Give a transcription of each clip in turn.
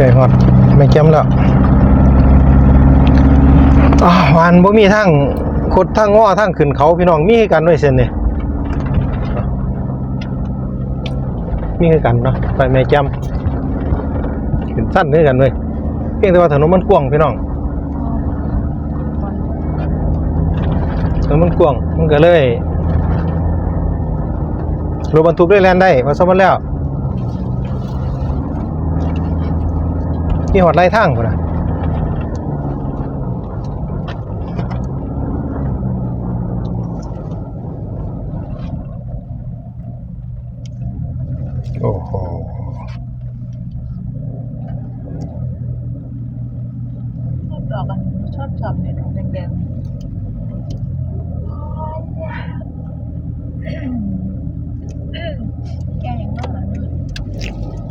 ใจฮอดไม่แก้มแล้วอ่าวานบ่มีทางคดทางง้อทางขึ้นเขาพี่น้องมีให้กันด้วยเส้นนี่มีให้กันเนาะไปแม่แก้มขึ้นสั้นด้วยกันเลยเพียงแต่ว่าถนนมันกว้างพี่น้องถนนมันกว้างมันก็เลยรถบรรทุกได้แล่นได้พราะสมมันแล้ว มีหอดไล่ทางพุ่นน่ะโอ้โหชอบดอกกันชอบชอบเนี่ยดอกแดงๆแกยังบ้างเหรอ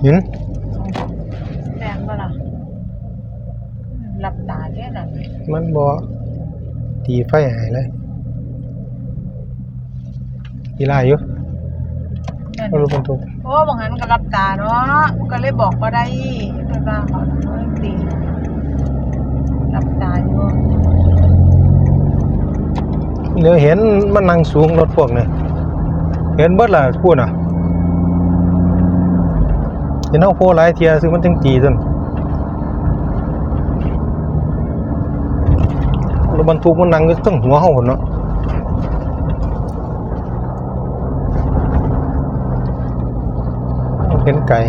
หิน แดงบ้างล่ะ หลับตาแค่นั้นมันบ่ตีไฟหายเลยกีฬาอยู่เอารถบรรทุกโอ้บางครั้งก็หลับตาเนาะก็เลยบอกก็ได้ไม่บ้าเขาไม่ตีหลับตาอยู่เดี๋ยวเห็นมันนั่งสูงรถพวกนี้เห็นเบิดล่ะพูดน่ะเห็นเอาโพหลายเทียซึ่งมันจังจีซั่น รถบรรทุกมันนั่งอยู่ตั้งหัวเฮาพุ่นเนาะเห็นไก่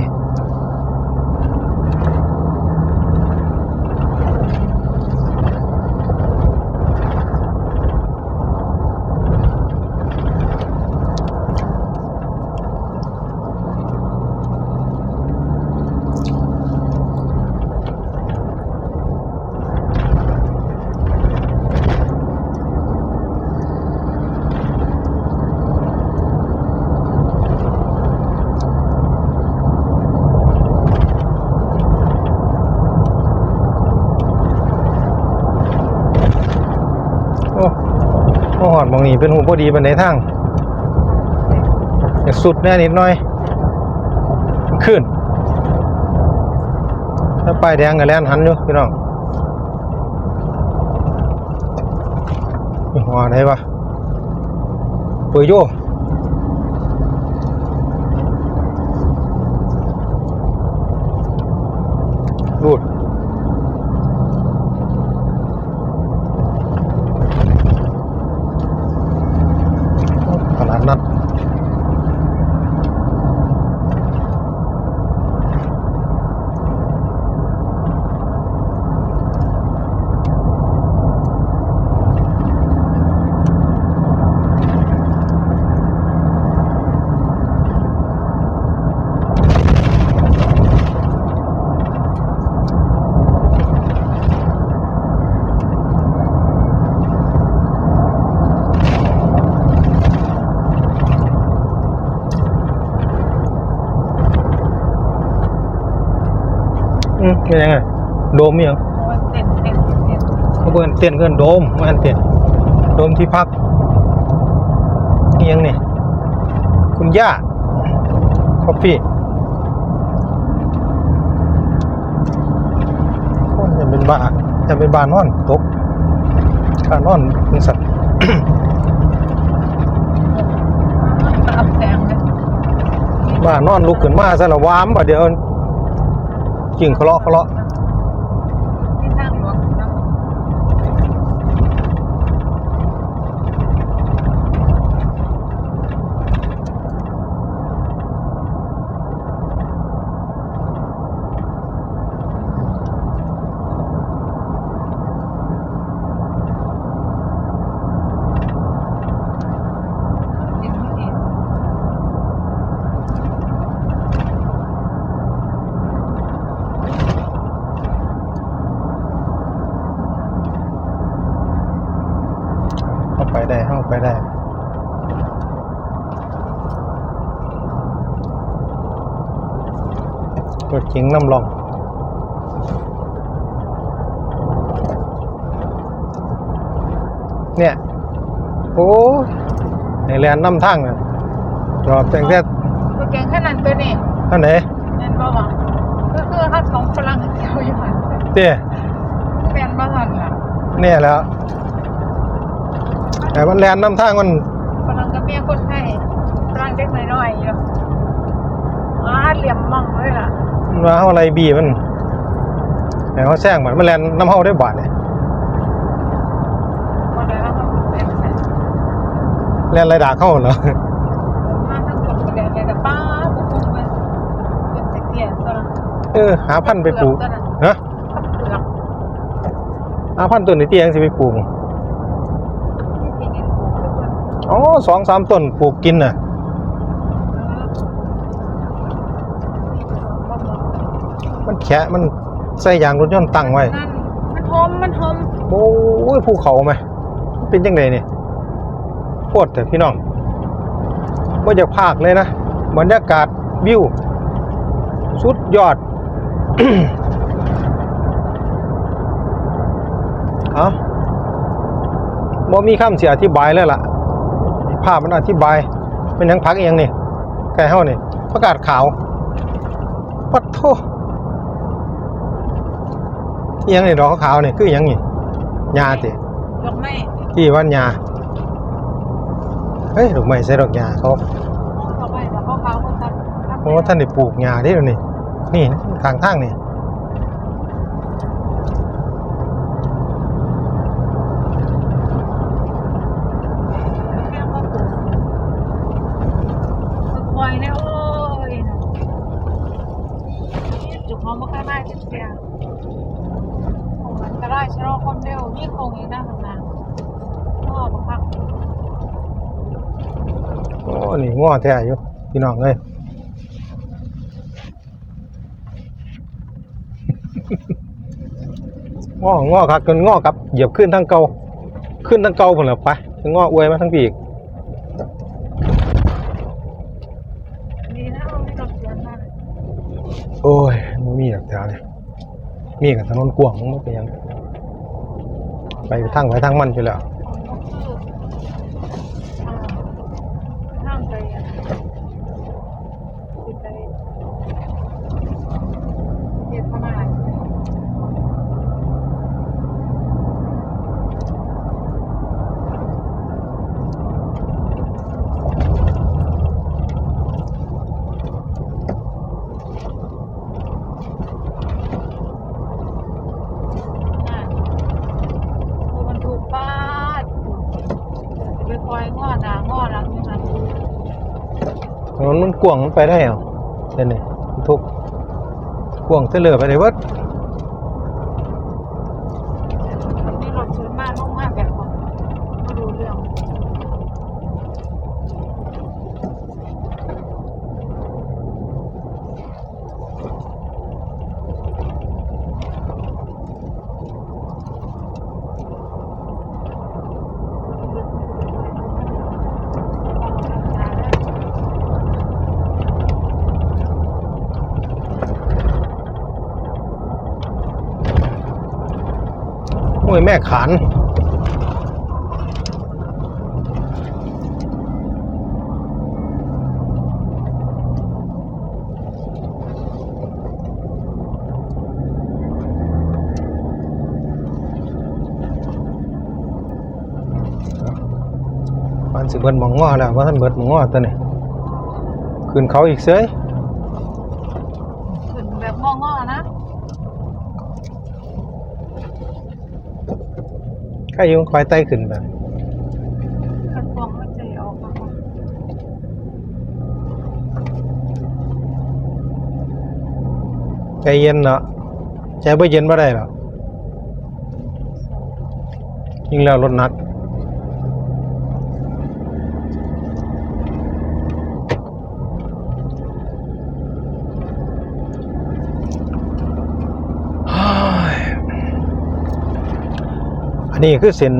โอ้โอ้หอดหมองนี้ เป็นหูพอดีบันไดทางอยากสุดแน่นิดหน่อย ขึ้น ถ้าป้ายแดงกับแลนหันอยู่พี่น้องหัวไหนวะเปยโยรูด ตลาดนัด อืมเป็นยังไงโดมมีหยังโอ้ยเต้นเต้นเต้นเขาเปินเต้นเกินโดมไม่อันเต้นโดมที่พักนี่ยังนี่คุณย่าคอฟฟี่โอ้ยจะเป็นบ้าจะเป็นบ้านนอนตกบ้านนอนเป็นสัตว์หลับแดงเลย บ้านนอนลุกขึ้นมาซะละวามบ่เดี๋ยว กิ่งเคาะเลาะเคาะเลาะ ที่ทางหลวงนะ เห็นไม่เห็น เข้า ไปได้เข้าไปได้รถเก๋งน้ำลองเนี่ย โอ้ยในแลนน้ำทางน่ะจอบแต่งแต่ตัวเก่งขนาดตัวนี้ท่านไหนนั่นบ่หวังก็คือฮัดของฝรั่งเต้แม่นบ่ทันล่ะเนี่ยแหล้ว แต่มันแลนน้ำทางมันฝรั่งกับเมียคนไทยฝรั่งเด็กน้อยๆอยู่อ้าเหลี่ยมมั่งเลยล่ะมันมาเฮาอะไรบีมันแต่เขาแซงมันมันแลนน้ำเฮาได้บาดเนี่ยบ่ได้แล้วก็เป็นแสนแลนไรด่าเข้าเหรอมาทั้งคนก็ได้เลยแต่ป้าบ่คงไปเป็นเตี้ยๆตัวนั้นเออหาพันธุ์ไปปลูกฮะกับเปลือกหาพันธุ์ต้นในเตียงสิไปปลูก ที่สิกินปลูกทุกคน อ๋อสองสามต้นปลูกกินน่ะมันแฉะมันใส่ยางรถยนต์ตั้งไว้ นั่นมันทมมันทมโอ้ยภูเขาไหมมันเป็นจังไดนี่โคตรแต่พี่น้องว่าจะภาคเลยนะบรรยากาศวิว สุดยอดเอาบ่มีคำเสียอธิบายเลยล่ะ ภาพมันอธิบายเป็นหยังพักเองนี่ไก่เฮานี่ประกาศขาวปัดโทอิหยังนี่ดอกขาวๆนี่คืออิหยังนี่ยาติดอกไม้ที่ว่ายาเฮ้ยดอกไม้ใส่ดอกยาเขาดอกไม้ดอกขาวๆคนทันโอ้ท่านได้ปลูกยาได้แล้วนี่นี่ทางทางนี่ แค่มาปลูกฝึกปล่อยเนี่ยโอ้ยนะนี่จุกเขาไม่ค่อยได้จริงๆของมันก็ได้ชะลอความเร็วนี่คงอีกนะข้างหน้าพ่อบังคับ โอ้นี่ง้อแท้อยู่พี่น้องเอ้ยง้อง้อครับจนง้อกับเหยียบขึ้นทั้งเก่าขึ้นทั้งเก่าผลแล้วไปง้ออวยมาทั้งปีอีกดีนะเอาไม่ต้องเสียงมากโอ้ยมันมีหลักฐานเลยมีกับถนนกว้างมันเป็นหยัง ไปทางไปทางมันอยู่แล้ว ของก็คืออ่าห้ามไปอะติดไปเหตุขนาด น่ะคือมันถูกป้าดจะไป คอยง้อหน้าง้อหลังนี่นะถนนมันกว้างมันไปได้เหรอเดี๋ยวนี้ทุกกว้างเสลือไปได้วัด นี่รถซื้อมาลงมาแบบของมาดูเรื่อง ห้วยแม่ขานมันสิเบิดหมองง้อแล้วว่าท่านเบิดหมองง้อตัวนี้ขึ้นเขาอีกเซ้ย ขึ้นแบบง้อๆนะ ใครอยุ่งคอยไต้ขึ้นแบบขันฟองมันจะออกมาใจเย็นเนาะใจไม่เย็นไม่ได้หรอกยิ่งแล้วรถหนัก นนี้คือเส้น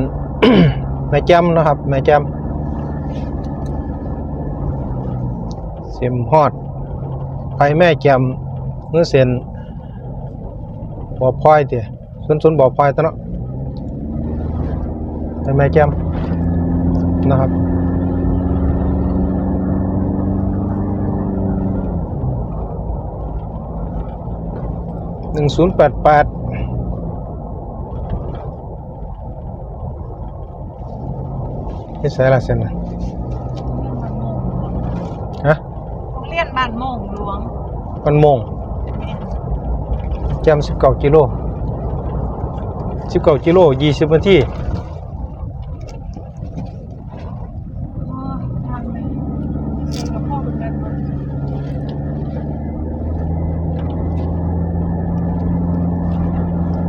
แม่แจ่มนะครับ แม่แจ่มเสียมฮอดไปแม่แจ่มเมื่อเส้นบ่อพลอยเตี่ยส่วนส่วนบ่อพลอยตะเนาะไปแม่แจ่มนะครับหนึ่งศูนย์แปดแปด ไม่ใช่ละเส้นนะฮะโรงเรียนบ้านโมงหลวงมันโมงแม่นจำสิบเก้ากิโลสิบเก้ากิโลยี่สิบนาทีโอ้ยทางนี้เซ็นกับพ่อเหมือนกันหมด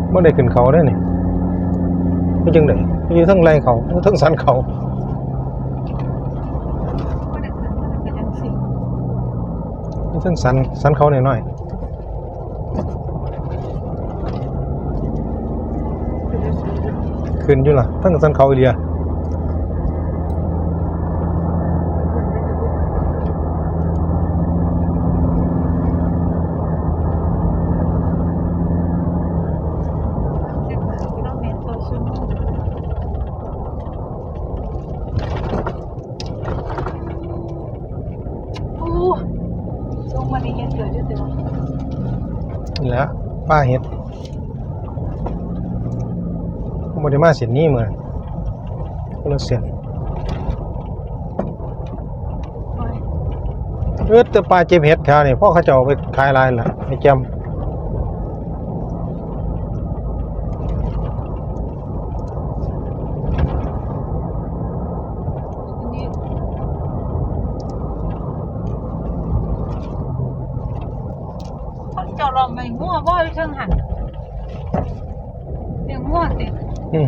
เมื่อได้ขึ้นเขาได้นี่ไม่จังไดอยู่ทั้งไรเขาทั้งสันเขา ก็ได้ขึ้นมาเป็นจังซี่ ซึ่งสันสันเขาหน่อยเป็นจังซี่ๆขึ้นอยู่ล่ะทั้งสันเขาอีเดีย สิบห้ากิโลเมตรต่อชั่วโมงโอ้ลงมาดีเห็นเกิดอยู่ติวะ นี่แหละ ป้าเห็ดบ่ได้มาเส้นนี้เหมือนคนละเส้นโอ้ยเออแต่ปลาเจ็บเห็ดแถวนี่พ่อเขาจะเอาไปขายลายล่ะให้จอันนี้เขาเจะลองไปงัวบ่อยู่เชิงหันเดี๋ยวงัวติดำ อืม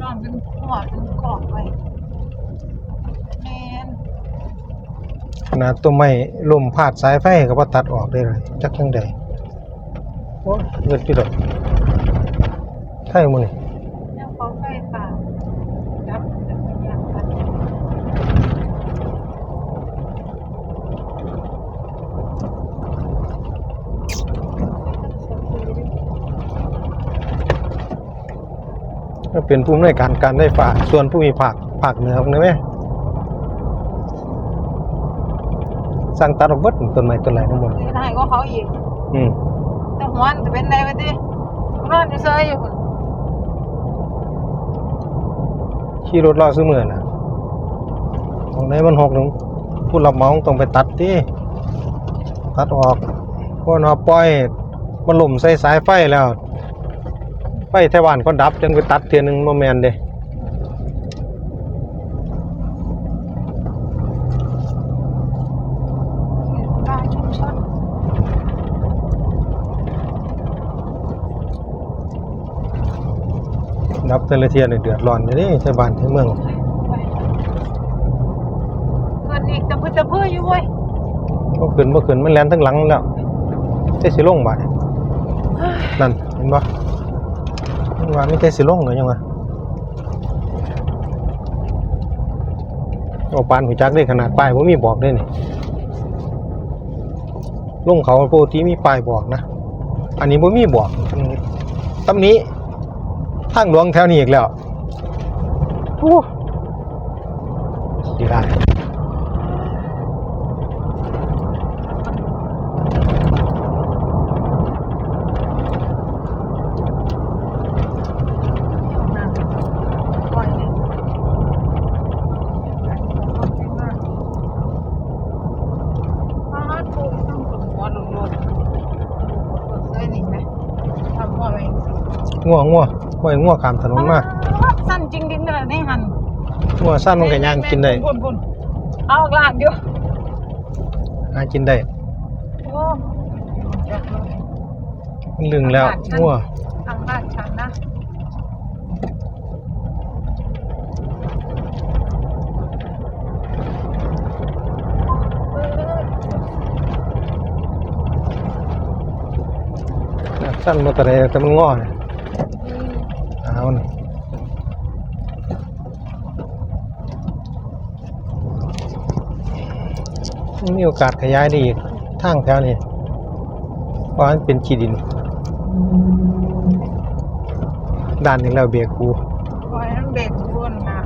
ลองเป็นหัวเป็นกรอบไว้แมนขนาดตัวไม้ลมพาดสายไฟก็บ่ตัดออกได้เลยจักจังใดโอ้ยเงินพี่ดอกไทยมื้อนี่ ยังเขาไฟป่าดับจักรยานพัน ก็เป็นผู้อำนวยการการได้ฝากส่วนผู้มีภาคภาคเหนือพวกนี้แม่สั่งตัดออกเบิดต้นไม้ต้นไหนทั้งหมดนี่ได้ก็เขาอีกอืมแต่หัวมันจะเป็นไงไปดินอนอยู่เซยอยู่พุ่นขี่รถรอซื้อมือน่ะตรงไหนมันหกหนึงผู้รับเหมาต้องไปตัดติตัดออกเพราะว่าปล่อยมันล่มใส่สายไฟแล้ว ไฟไต้หวันก็ดับจังไปตัดเทียหนึงบ่แม่นเด้บ้านชุมชนดับแต่ละเทียนี่เดือดร้อนอยู่เด้ใช่บ้านใช่เมืองเกินอีกจะพื้นจะพื้นอยู่เว้ยบ่ขึ้นบ่ขึ้นมันแล่นทั้งหลังแล้วแต่สิลงบาดนี้นั่นเห็นบ่มัน ว่ามีแต่สิลงก็ยังว่าโอ้ปานหูจักได้ขนาดป้ายบ่มีบอกเด้นี่ลงเขาปกติมีป้ายบอกนะ อันนี้บ่มีบอกตำนี้ทางหลวงแถวนี้อีกแล้วโอ้ดีได้ น้ำปล่อยเลยปาดปูต้องกดหัวลงรถกดเส้นนี่ไหมทำหัวไปเองสิ ง่วงง่วงบ่ให้ง่วงข้ามถนนมาสั้นจริงดินเลยนี่หันง่วงสั้นมันก็ย่างกินได้พุ่นพุ่นเอาออกลาดเดียวหากินได้โอ้จักเลยมันลึงแล้วง่วงทางบ้านฉันนะสั้นมาแต่ไหนแต่มันง่อเนี่ย เอานี่มันมีโอกาสขยายได้อีกทางแถวนี้เพราะมันเป็นขี้ดินด้านหนึงแล้วเบียกูปล่อยน้ำเบรกร่วนนะ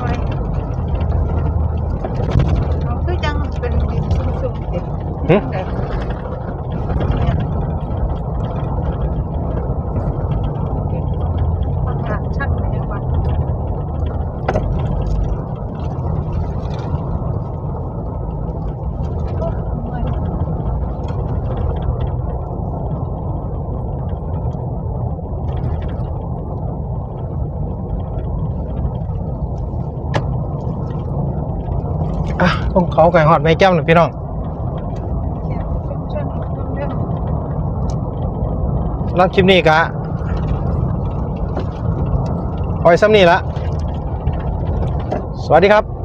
ปล่อยเอาคือจังเป็นดินซุ่มๆติดหึ อะต้องเขาไก่หอดไม่แก้มหน่อพี่น้องรับคลิปนี้กะไอยซ้ำนี่ละ สวัสดีครับ